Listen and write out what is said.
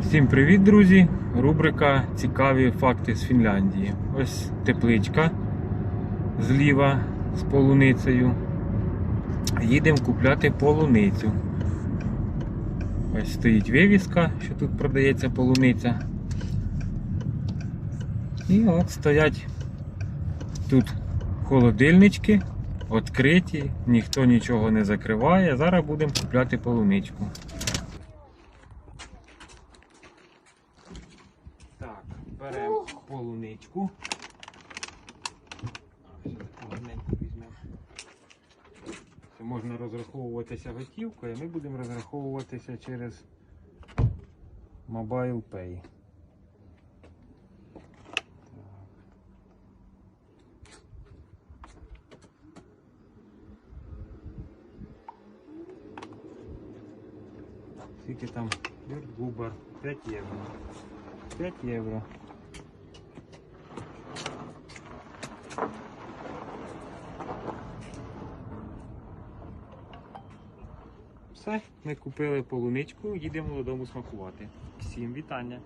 Всім привіт, друзі! Рубрика Цікаві факти з Фінляндії. Ось тепличка зліва з полуницею. Їдемо купляти полуницю. Ось стоїть вивіска, що тут продається полуниця. І от стоять тут холодильнички, відкриті, ніхто нічого не закриває. Зараз будемо купляти полуничку. Беремо полуничку. Це можна розраховуватися готівкою, а ми будемо розраховуватися через Mobile Pay. Скільки там Губер? 5 євро. 5 євро. Все, ми купили полуничку, їдемо додому смакувати. Всім вітання!